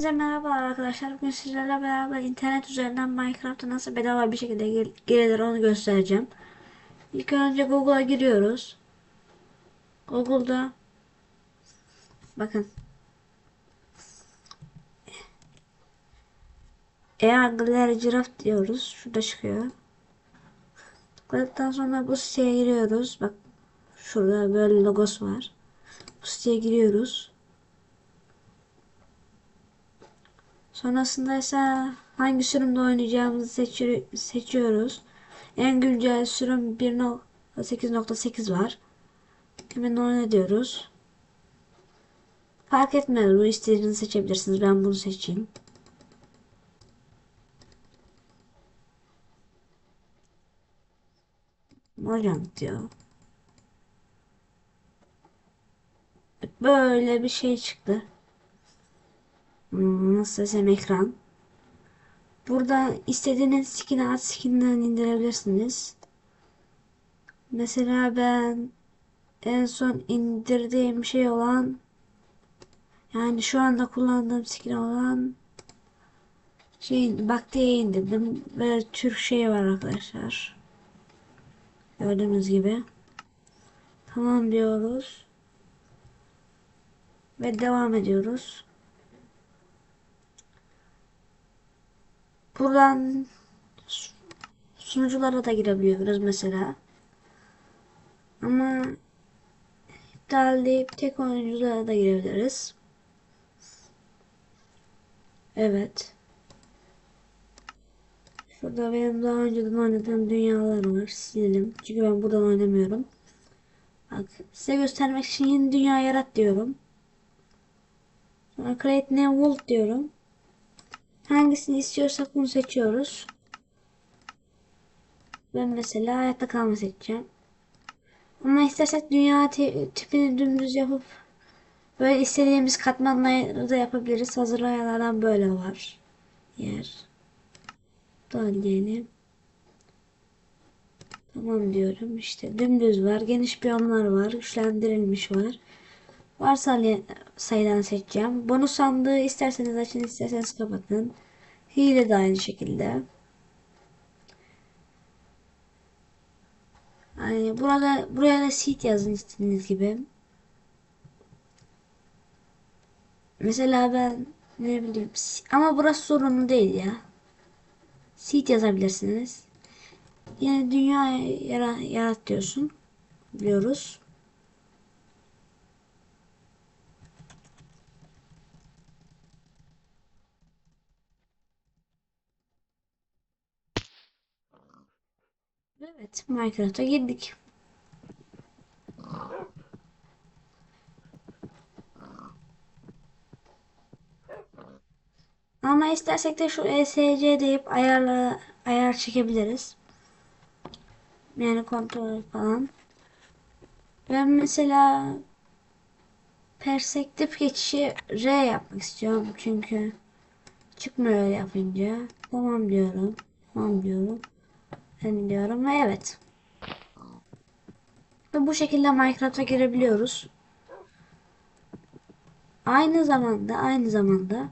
Herkese merhaba arkadaşlar. Bugün sizlerle beraber internet üzerinden Minecraft'a nasıl bedava bir şekilde gir- girilir onu göstereceğim. İlk önce Google'a giriyoruz. Google'da bakın Eagler Giraffe diyoruz. Şurada çıkıyor. Tıkladıktan sonra bu siteye giriyoruz. Bak şurada böyle logosu var. Bu siteye giriyoruz. Sonrasında ise hangi sürümde oynayacağımızı seçi seçiyoruz. En güncel sürüm 1.8.8 var. Hemen oyna diyoruz. Fark etmez bu istediğinizi seçebilirsiniz. Ben bunu seçeyim. Mojang diyor. Böyle bir şey çıktı. Hmm, Nasıl desem ekran. Burada istediğiniz skin art skinden indirebilirsiniz. Mesela ben en son indirdiğim şey olan yani şu anda kullandığım skin olan şey Bakti'ye indirdim ve Türk şeyi var arkadaşlar. Gördüğünüz gibi. Tamam diyoruz. Ve devam ediyoruz. Buradan sunuculara da girebiliyoruz mesela. Ama iptal deyip tek oyunculara da girebiliriz. Evet. Şurada benim daha önceden oynadığım dünyalar var. Silelim. Çünkü ben buradan oynamıyorum. Bak size göstermek için yeni dünya yarat diyorum. Sonra create new world diyorum. Hangisini istiyorsak bunu seçiyoruz. Ben mesela hayatta kalma seçeceğim. Ama istersek dünya tipini dümdüz yapıp böyle istediğimiz katmanları da yapabiliriz. Hazırlayanlardan böyle var. Yer. Daha diyelim. Tamam diyorum. İşte dümdüz var. Geniş biyomlar var. Güçlendirilmiş var. Varsa sayıdan seçeceğim. Bonus sandığı isterseniz açın isterseniz kapatın. Hile de aynı şekilde. Yani burada buraya da seed yazın istediğiniz gibi. Mesela ben ne bileyim ama burası sorunlu değil ya. Seed yazabilirsiniz. Yine dünya yara, yarat diyorsun. Biliyoruz. Evet, Minecraft'a girdik. Ama istersek de şu ESC deyip ayarla ayar çekebiliriz. Yani kontrol falan. Ben mesela perspektif geçişi R yapmak istiyorum çünkü çıkmıyor yapınca. Tamam diyorum. Tamam diyorum. Ben diyorum ve evet. Ve bu şekilde Minecraft'a girebiliyoruz. Aynı zamanda aynı zamanda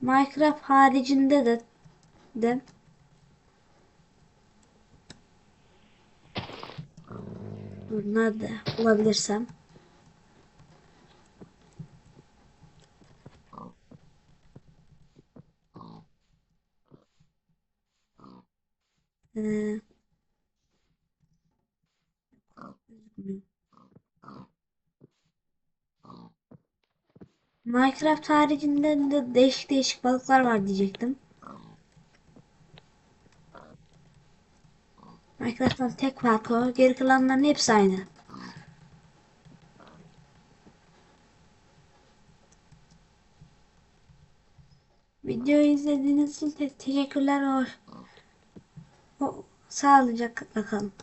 Minecraft haricinde de de Dur nerede bulabilirsem ee, Minecraft haricinde de değişik değişik balıklar var diyecektim. Minecraft'ın tek farkı o. Geri kalanların hepsi aynı. Videoyu izlediğiniz için te teşekkürler. O, sağlıcakla kalın.